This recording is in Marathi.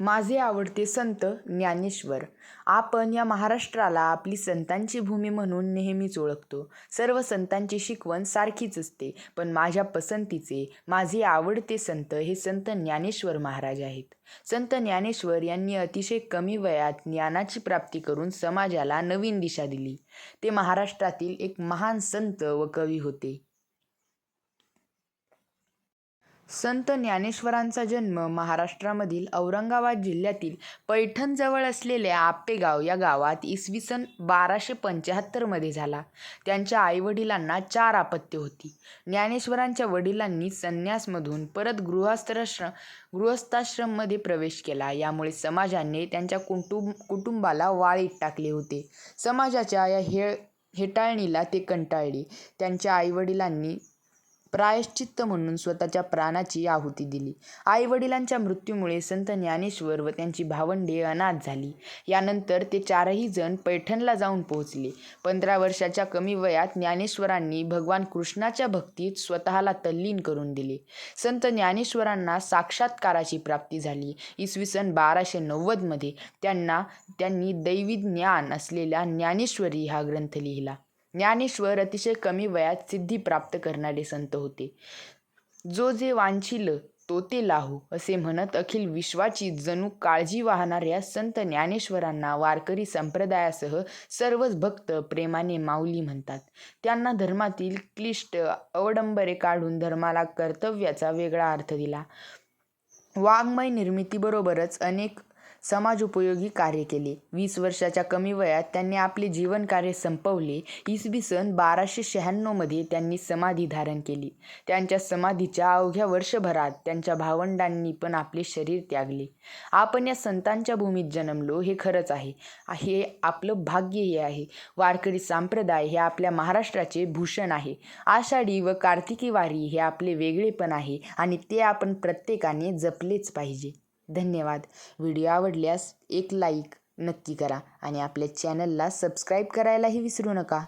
माझे आवडते संत ज्ञानेश्वर. आपण या महाराष्ट्राला आपली संतांची भूमी म्हणून नेहमीच ओळखतो. सर्व संतांची शिकवण सारखीच असते पण माझ्या पसंतीचे माझे आवडते संत हे संत ज्ञानेश्वर महाराज आहेत. संत ज्ञानेश्वर यांनी अतिशय कमी वयात ज्ञानाची प्राप्ती करून समाजाला नवीन दिशा दिली. ते महाराष्ट्रातील एक महान संत व कवी होते. संत ज्ञानेश्वरांचा जन्म महाराष्ट्रामधील औरंगाबाद जिल्ह्यातील पैठणजवळ असलेल्या आपेगाव या गावात इसवी सन बाराशे पंच्याहत्तरमध्ये झाला. त्यांच्या आईवडिलांना चार अपत्ये होती. ज्ञानेश्वरांच्या वडिलांनी संन्यासमधून परत गृहस्थाश्रम गृहस्थाश्रममध्ये प्रवेश केला. यामुळे समाजाने त्यांच्या कुटुंब कुटुंबाला वाळीत टाकले होते. समाजाच्या या हे हेटाळणीला ते कंटाळले. त्यांच्या आईवडिलांनी प्रायश्चित्त म्हणून स्वतःच्या प्राणाची आहुती दिली. आईवडिलांच्या मृत्यूमुळे संत ज्ञानेश्वर व त्यांची भावंडे अनाथ झाली. यानंतर ते चारही जण पैठणला जाऊन पोहोचले. पंधरा वर्षाच्या कमी वयात ज्ञानेश्वरांनी भगवान कृष्णाच्या भक्तीत स्वतःला तल्लीन करून दिले. संत ज्ञानेश्वरांना साक्षात्काराची प्राप्ती झाली. इसवी सन बाराशे नव्वदमध्ये त्यांना त्यांनी दैवी ज्ञान असलेला ज्ञानेश्वरी हा ग्रंथ लिहिला. ज्ञानेश्वर अतिशय कमी वयात सिद्धी प्राप्त करणारे संत होते. जो जे वांछिल तो ते लाहू असे म्हणत अखिल विश्वाची जणू काळजी वाहणाऱ्या संत ज्ञानेश्वरांना वारकरी संप्रदायासह सर्वच भक्त प्रेमाने माऊली म्हणतात. त्यांना धर्मातील क्लिष्ट अवडंबरे काढून धर्माला कर्तव्याचा वेगळा अर्थ दिला. वाङ्मय निर्मितीबरोबरच अनेक समाजोपयोगी कार्य केले. वीस वर्षाच्या कमी वयात त्यांनी आपले जीवनकार्य संपवले. इसवी सन बाराशे शहाण्णवमध्ये त्यांनी समाधी धारण केली. त्यांच्या समाधीच्या अवघ्या वर्षभरात त्यांच्या भावंडांनी पण आपले शरीर त्यागले. आपण या संतांच्या भूमीत जन्मलो हे खरंच आहे. हे आपलं भाग्य हे आहे. वारकरी संप्रदाय हे आपल्या महाराष्ट्राचे भूषण आहे. आषाढी व कार्तिकी वारी हे आपले वेगळेपण आहे आणि ते आपण प्रत्येकाने जपलेच पाहिजे. धन्यवाद. व्हिडिओ आवडल्यास एक लाईक नक्की करा आणि आपल्या चॅनलला सबस्क्राईब करायलाही विसरू नका.